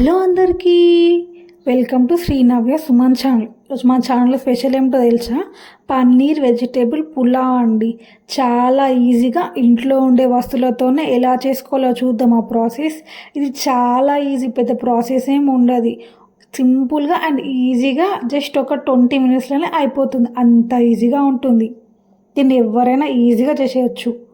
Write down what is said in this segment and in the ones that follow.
Hello అందరికీ. Welcome to Srinavya Suman channel. ఈరోజు మా ఛానల్లో స్పెషల్ ఏమిటో తెలుసా? పన్నీర్ వెజిటేబుల్ పులావ్ అండి. చాలా ఈజీగా ఇంట్లో ఉండే వస్తువులతోనే ఎలా చేసుకోవాలో చూద్దాం ఆ ప్రాసెస్. ఇది చాలా ఈజీ పెద్ద ప్రాసెస్ ఏమి ఉండదు. సింపుల్గా అండ్ ఈజీగా జస్ట్ ఒక ట్వంటీ మినిట్స్లోనే అయిపోతుంది. అంత ఈజీగా ఉంటుంది. దీన్ని ఎవరైనా ఈజీగా చేసేయచ్చు.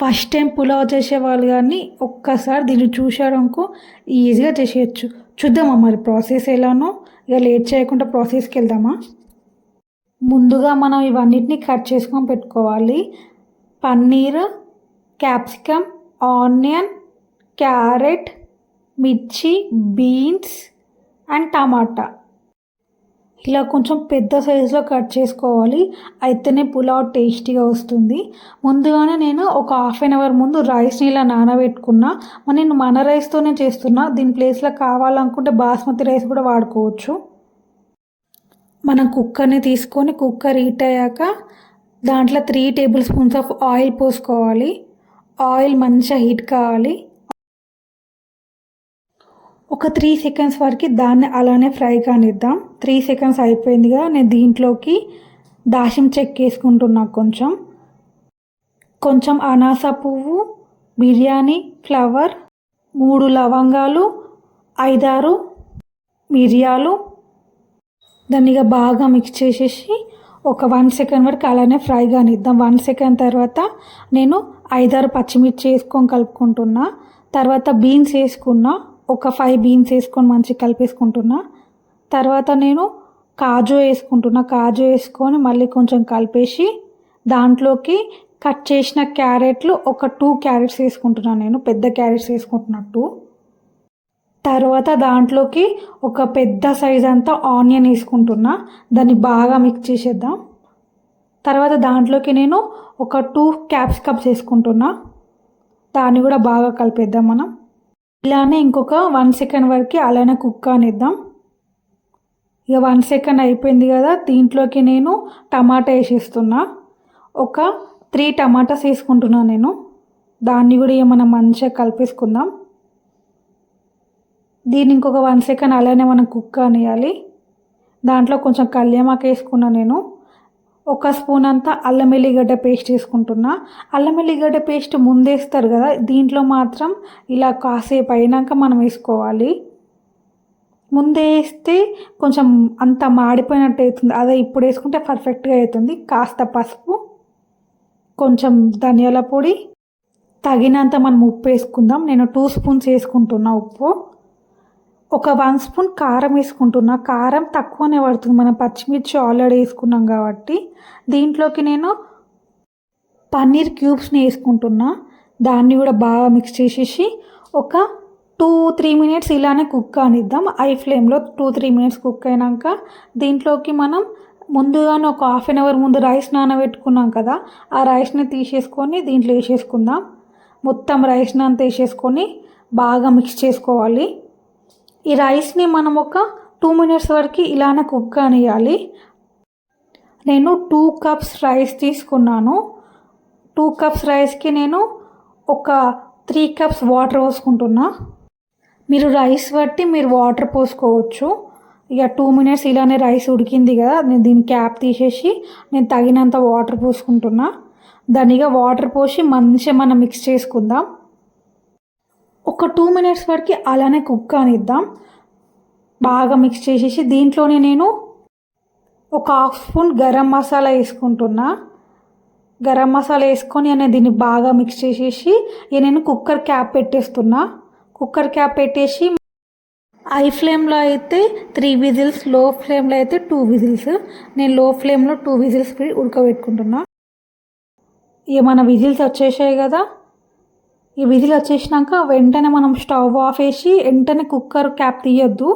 ఫస్ట్ టైం పులావ్ చేసేవాళ్ళు కానీ ఒక్కసారి దీన్ని చూసారనుకో ఈజీగా చేసేయచ్చు. చూద్దామా మరి ప్రాసెస్ ఎలానో? ఇక లేట్ చేయకుండా ప్రాసెస్కి వెళ్దామా? ముందుగా మనం ఇవన్నిటిని కట్ చేసుకొని పెట్టుకోవాలి. పన్నీర్ క్యాప్సికమ్ ఆనియన్ క్యారెట్ మిర్చి బీన్స్ అండ్ టమాటా. ఇలా కొంచెం పెద్ద సైజులో కట్ చేసుకోవాలి. అయితేనే పులావ్ టేస్టీగా వస్తుంది. ముందుగానే నేను ఒక హాఫ్ అన్ అవర్ ముందు రైస్ని ఇలా నానబెట్టుకున్నా. మరి నేను మన రైస్తోనే చేస్తున్నా. దీని ప్లేస్లో కావాలనుకుంటే బాస్మతి రైస్ కూడా వాడుకోవచ్చు. మనం కుక్కర్ని తీసుకొని కుక్కర్ హీట్ అయ్యాక దాంట్లో three table spoons of oil పోసుకోవాలి. ఆయిల్ మంచిగా హీట్ కావాలి. ఒక త్రీ సెకండ్స్ వరకు దాన్ని అలానే ఫ్రై కానిద్దాం. త్రీ సెకండ్స్ అయిపోయిందిగా నేను దీంట్లోకి దాషం చెక్ వేసుకుంటున్నా కొంచెం. కొంచెం అనాస పువ్వు బిర్యానీ ఫ్లవర్ మూడు లవంగాలు ఐదారు మిరియాలు. దాన్ని ఇక బాగా మిక్స్ చేసేసి ఒక వన్ సెకండ్ వరకు అలానే ఫ్రై కానిద్దాం. వన్ సెకండ్ తర్వాత నేను ఐదారు పచ్చిమిర్చి వేసుకొని కలుపుకుంటున్నా. తర్వాత బీన్స్ వేసుకున్నా. ఒక ఫైవ్ బీన్స్ వేసుకొని మంచిగా కలిపేసుకుంటున్నా. తర్వాత నేను కాజు వేసుకుంటున్నా. కాజు వేసుకొని మళ్ళీ కొంచెం కలిపేసి దాంట్లోకి కట్ చేసిన క్యారెట్లు ఒక టూ క్యారెట్స్ వేసుకుంటున్నాను నేను. పెద్ద క్యారెట్స్ వేసుకుంటున్నట్టు. తర్వాత దాంట్లోకి ఒక పెద్ద సైజ్ అంతా ఆనియన్ వేసుకుంటున్నా. దాన్ని బాగా మిక్స్ చేసేద్దాం. తర్వాత దాంట్లోకి నేను ఒక టూ క్యాప్సికమ్స్ వేసుకుంటున్నా. దాన్ని కూడా బాగా కలిపేద్దాం మనం. ఇలానే ఇంకొక వన్ సెకండ్ వరకు అలానే కుక్ అనిద్దాం. ఇక వన్ సెకండ్ అయిపోయింది కదా దీంట్లోకి నేను టమాటా వేసేస్తున్నా. ఒక త్రీ టమాటాస్ వేసుకుంటున్నా నేను. దాన్ని కూడా ఏమైనా మంచిగా కలిపేసుకుందాం. దీన్ని ఇంకొక వన్ సెకండ్ అలానే మనం కుక్ అనియాలి. దాంట్లో కొంచెం కళ్యామాక వేసుకున్నా నేను. ఒక స్పూన్ అంతా అల్లం ఎల్లిగడ్డ పేస్ట్ వేసుకుంటున్నా అల్లం ఎల్లిగడ్డ పేస్ట్ ముందేస్తారు కదా దీంట్లో మాత్రం ఇలా కాసేపు అయినాక మనం వేసుకోవాలి. ముందే వేస్తే కొంచెం అంత మాడిపోయినట్టు అవుతుంది. అదే ఇప్పుడు వేసుకుంటే పర్ఫెక్ట్గా అవుతుంది. కాస్త పసుపు కొంచెం ధనియాల పొడి తగినంత మనం ఉప్పు వేసుకుందాం. నేను టూ స్పూన్స్ వేసుకుంటున్నా ఉప్పు. ఒక వన్ స్పూన్ కారం వేసుకుంటున్నా. కారం తక్కువనే పడుతుంది. మనం పచ్చిమిర్చి ఆల్రెడీ వేసుకున్నాం కాబట్టి. దీంట్లోకి నేను పన్నీర్ క్యూబ్స్ని వేసుకుంటున్నా. దాన్ని కూడా బాగా మిక్స్ చేసేసి ఒక టూ త్రీ మినిట్స్ ఇలానే కుక్ అనిద్దాం. ఐ ఫ్లేమ్లో టూ త్రీ మినిట్స్ కుక్ అయినాక దీంట్లోకి మనం ముందుగానే ఒక హాఫ్ అన్ అవర్ ముందు రైస్ నానబెట్టుకున్నాం కదా ఆ రైస్ని తీసేసుకొని దీంట్లో వేసేసుకుందాం. మొత్తం రైస్ని అంతా వేసేసుకొని బాగా మిక్స్ చేసుకోవాలి. ఈ రైస్ని మనం ఒక టూ మినిట్స్ వరకు ఇలానే కుక్ కానియాలి నేను టూ కప్స్ రైస్ తీసుకున్నాను. టూ కప్స్ రైస్కి నేను ఒక త్రీ కప్స్ వాటర్ పోసుకుంటున్నా. మీరు రైస్ బట్టి మీరు వాటర్ పోసుకోవచ్చు. ఇక టూ మినిట్స్ ఇలానే రైస్ ఉడికింది కదా నేను దీని క్యాప్ తీసేసి నేను తగినంత వాటర్ పోసుకుంటున్నా. దానిగా వాటర్ పోసి మంచిగా మనం మిక్స్ చేసుకుందాం. ఒక టూ మినిట్స్ వరకు అలానే కుక్ అనిద్దాం. బాగా మిక్స్ చేసేసి దీంట్లోనే నేను ఒక హాఫ్ స్పూన్ గరం మసాలా వేసుకుంటున్నా. గరం మసాలా వేసుకొని నేను దీన్ని బాగా మిక్స్ చేసేసి ఇక నేను కుక్కర్ క్యాప్ పెట్టేస్తున్నా. కుక్కర్ క్యాప్ పెట్టేసి హై ఫ్లేమ్లో అయితే త్రీ విజిల్స్లో ఫ్లేమ్లో అయితే టూ విజిల్స్. నేను లో ఫ్లేమ్లో టూ విజిల్స్ ఉడకబెట్టుకుంటున్నా. ఏమైనా విజిల్స్ వచ్చేసాయి కదా. ఈ విజిల్ వచ్చేసినాక వెంటనే మనం స్టవ్ ఆఫ్ వేసి వెంటనే కుక్కర్ క్యాప్ తీయొద్దు.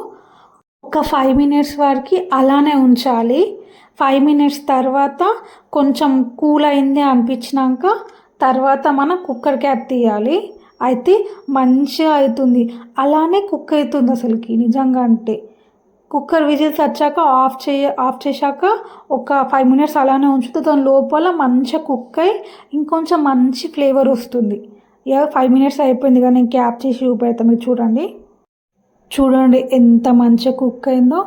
ఒక ఫైవ్ మినిట్స్ వరకు అలానే ఉంచాలి. ఫైవ్ మినిట్స్ తర్వాత కొంచెం కూల్ అయింది అనిపించినాక తర్వాత మనం కుక్కర్ క్యాప్ తీయాలి. అయితే మంచిగా అవుతుంది అలానే కుక్ అవుతుంది అసలుకి నిజంగా అంటే. కుక్కర్ విజిల్స్ వచ్చాక ఆఫ్ చేయ ఆఫ్ చేశాక ఒక ఫైవ్ మినిట్స్ అలానే ఉంచుతూ దాని లోపల మంచిగా కుక్ అయి ఇంకొంచెం మంచి ఫ్లేవర్ వస్తుంది. ఇక ఫైవ్ మినిట్స్ అయిపోయింది కానీ నేను క్యాప్ చేసి చూపెడతాను మీరు చూడండి. చూడండి ఎంత మంచిగా కుక్ అయిందో.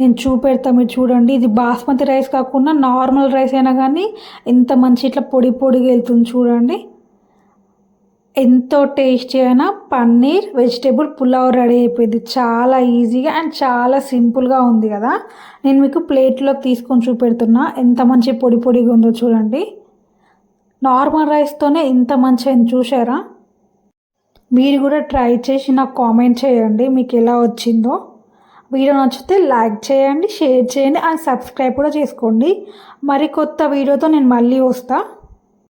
నేను చూపెడతా మీరు చూడండి. ఇది బాస్మతి రైస్ కాకుండా నార్మల్ రైస్ అయినా కానీ ఎంత మంచి ఇట్లా పొడి పొడిగా వెళ్తుంది చూడండి. ఎంతో టేస్టీ అయిన పన్నీర్ వెజిటేబుల్ పులావ్ రెడీ అయిపోయింది. చాలా ఈజీగా అండ్ చాలా సింపుల్గా ఉంది కదా. నేను మీకు ప్లేట్లోకి తీసుకొని చూపెడుతున్నా. ఎంత మంచి పొడి పొడిగా ఉందో చూడండి. నార్మల్ రైస్తోనే ఇంత మంచిగా చూసారా మీరు కూడా ట్రై చేసి నాకు కామెంట్ చేయండి మీకు ఎలా వచ్చిందో. వీడియో నచ్చితే లైక్ చేయండి షేర్ చేయండి అండ్ సబ్స్క్రైబ్ కూడా చేసుకోండి. మరి కొత్త వీడియోతో నేను మళ్ళీ వస్తాను